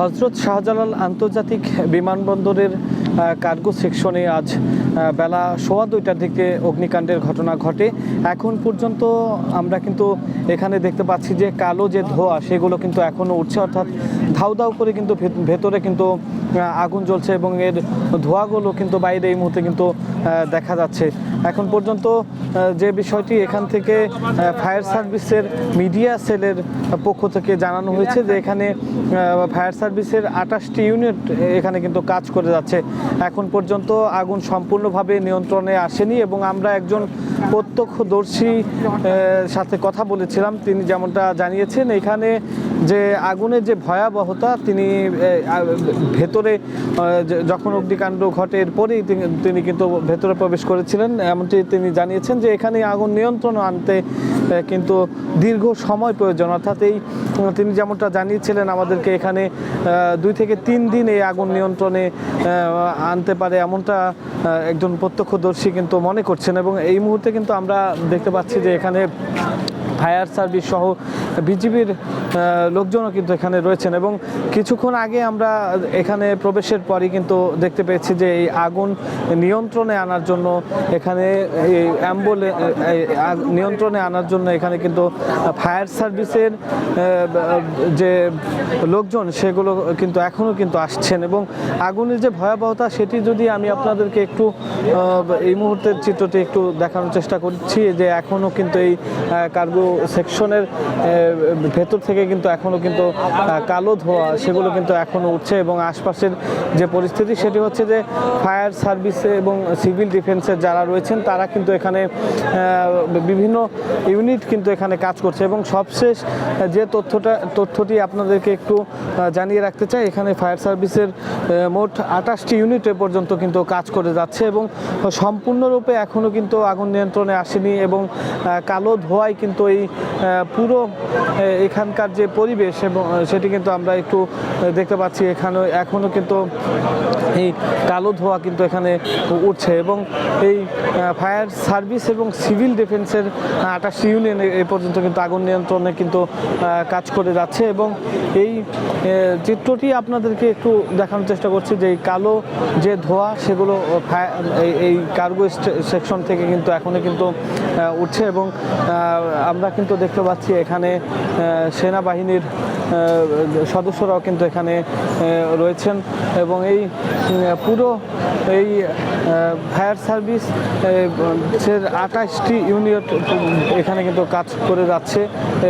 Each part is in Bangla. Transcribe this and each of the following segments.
হজরত শাহজালাল আন্তর্জাতিক বিমানবন্দরের কার্গো সেকশনে আজ বেলা সোয়া দুইটার দিকে অগ্নিকাণ্ডের ঘটনা ঘটে। এখন পর্যন্ত আমরা কিন্তু এখানে দেখতে পাচ্ছি যে কালো যে ধোঁয়া, সেগুলো কিন্তু এখনও উঠছে। অর্থাৎ ধাউ ধাউ করে কিন্তু ভেতরে কিন্তু আগুন জ্বলছে এবং এর ধোঁয়াগুলো কিন্তু বাইরে এই মুহূর্তে কিন্তু দেখা যাচ্ছে। এখন পর্যন্ত যে বিষয়টি এখান থেকে ফায়ার সার্ভিসের মিডিয়া সেলের পক্ষ থেকে জানানো হয়েছে যে এখানে ফায়ার সার্ভিসের আটাশটি ইউনিট এখানে কিন্তু কাজ করে যাচ্ছে। এখন পর্যন্ত আগুন সম্পূর্ণভাবে নিয়ন্ত্রণে আসেনি এবং আমরা একজন প্রত্যক্ষদর্শী সাথে কথা বলেছিলাম। তিনি যেমনটা জানিয়েছেন, এখানে যে আগুনের যে ভয়াবহতা, তিনি ভেতরে যখন অগ্নিকাণ্ড ঘটে, এরপরেই তিনি কিন্তু ভেতরে প্রবেশ করেছিলেন। এমনটি তিনি জানিয়েছেন যে এখানে আগুন নিয়ন্ত্রণ আনতে কিন্তু দীর্ঘ সময় প্রয়োজন। অর্থাৎ এই, তিনি যেমনটা জানিয়েছিলেন, আমাদেরকে এখানে দুই থেকে তিন দিন এই আগুন নিয়ন্ত্রণে আনতে পারে এমনটা একজন প্রত্যক্ষদর্শী কিন্তু মনে করছেন। এবং এই মুহূর্তে কিন্তু আমরা দেখতে পাচ্ছি যে এখানে ফায়ার সার্ভিস সহ বিজিবির লোকজনও কিন্তু এখানে রয়েছেন এবং কিছুক্ষণ আগে আমরা এখানে প্রবেশের পরই কিন্তু দেখতে পেয়েছি যে এই আগুন নিয়ন্ত্রণে আনার জন্য এখানে এই অ্যাম্বুলে নিয়ন্ত্রণে আনার জন্য এখানে কিন্তু ফায়ার সার্ভিসের যে লোকজন সেগুলো কিন্তু এখনও কিন্তু আসছেন এবং আগুনের যে ভয়াবহতা সেটি যদি আমি আপনাদেরকে একটু এই মুহূর্তের চিত্রটি একটু দেখানোর চেষ্টা করছি যে এখনও কিন্তু এই কার্গো সেকশনের ভেতর থেকে কিন্তু এখনও কিন্তু কালো ধোঁয়া, সেগুলো কিন্তু এখনও উঠছে এবং আশপাশের যে পরিস্থিতি সেটি হচ্ছে যে ফায়ার সার্ভিসে এবং সিভিল ডিফেন্সের যারা রয়েছেন, তারা কিন্তু এখানে বিভিন্ন ইউনিট কিন্তু এখানে কাজ করছে এবং সবশেষ, যে তথ্যটা, তথ্যটি আপনাদেরকে একটু জানিয়ে রাখতে চাই, এখানে ফায়ার সার্ভিসের মোট আঠাশটি ইউনিট এ পর্যন্ত কিন্তু কাজ করে যাচ্ছে এবং সম্পূর্ণরূপে এখনও কিন্তু আগুন নিয়ন্ত্রণে আসেনি এবং কালো ধোঁয়ায় কিন্তু এই আহ, পুরো এখানকার যে পরিবেশ এবং সেটি কিন্তু আমরা একটু দেখতে পাচ্ছি এখানে এখনও কিন্তু এই কালো ধোঁয়া কিন্তু এখানে উঠছে এবং এই ফায়ার সার্ভিস এবং সিভিল ডিফেন্সের আঠাশটি ইউনিয়ন এ পর্যন্ত কিন্তু আগুন নিয়ন্ত্রণে কিন্তু কাজ করে যাচ্ছে এবং এই চিত্রটি আপনাদেরকে একটু দেখানোর চেষ্টা করছি যে এই কালো যে ধোঁয়া সেগুলো এই- কার্গো সেকশন থেকে কিন্তু এখনও কিন্তু উঠছে এবং আমরা কিন্তু দেখতে পাচ্ছি এখানে সেনাবাহিনীর সদস্যরাও কিন্তু এখানে রয়েছেন এবং এই পুরো এই ফায়ার সার্ভিস আঠাশটি ইউনিট এখানে কিন্তু কাজ করে যাচ্ছে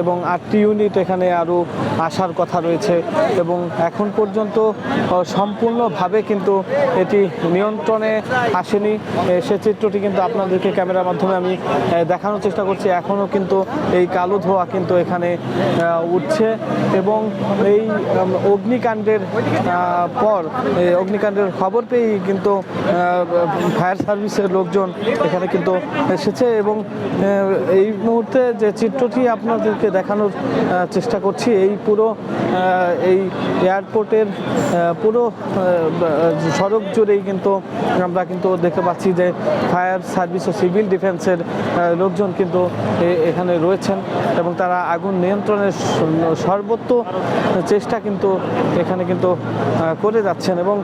এবং আটটি ইউনিট এখানে আরও আসার কথা রয়েছে এবং এখন পর্যন্ত সম্পূর্ণভাবে কিন্তু এটি নিয়ন্ত্রণে আসেনি। সে চিত্রটি কিন্তু আপনাদেরকে ক্যামেরার মাধ্যমে আমি দেখানোর চেষ্টা করছি। এখনও কিন্তু এই কালো ধোঁয়া কিন্তু এখানে উঠছে এবং এই অগ্নিকাণ্ডের পর অগ্নিকাণ্ডের খবর পেয়েই কিন্তু ফায়ার সার্ভিসের লোকজন এখানে কিন্তু এসেছে এবং এই মুহূর্তে যে চিত্রটি আপনাদেরকে দেখানোর চেষ্টা করছি, এই পুরো এই এয়ারপোর্টের পুরো সড়ক জুড়েই কিন্তু আমরা কিন্তু দেখতে পাচ্ছি যে ফায়ার সার্ভিস ও সিভিল ডিফেন্সের লোকজন কিন্তু এখানে রয়েছেন এবং তারা আগুন নিয়ন্ত্রণের স- সর্বোচ্চ চেষ্টা কিন্তু এখানে কিন্তু করে যাচ্ছেন এবং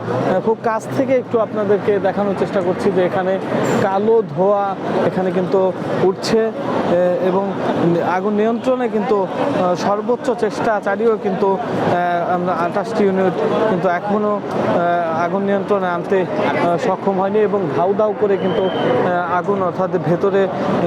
খুব কাছ থেকে একটু আপনাদেরকে দেখানোর চেষ্টা করছি যে এখানে কালো ধোঁয়া এখানে কিন্তু উঠছে এবং আগুন নিয়ন্ত্রণে কিন্তু সর্বোচ্চ চেষ্টা চালিয়েও কিন্তু আমরা আঠাশটি ইউনিট কিন্তু এখনও আগুন নিয়ন্ত্রণে আনতে সক্ষম হয়নি এবং ধাউ ধাউ করে কিন্তু আগুন অর্থাৎ ভেতরে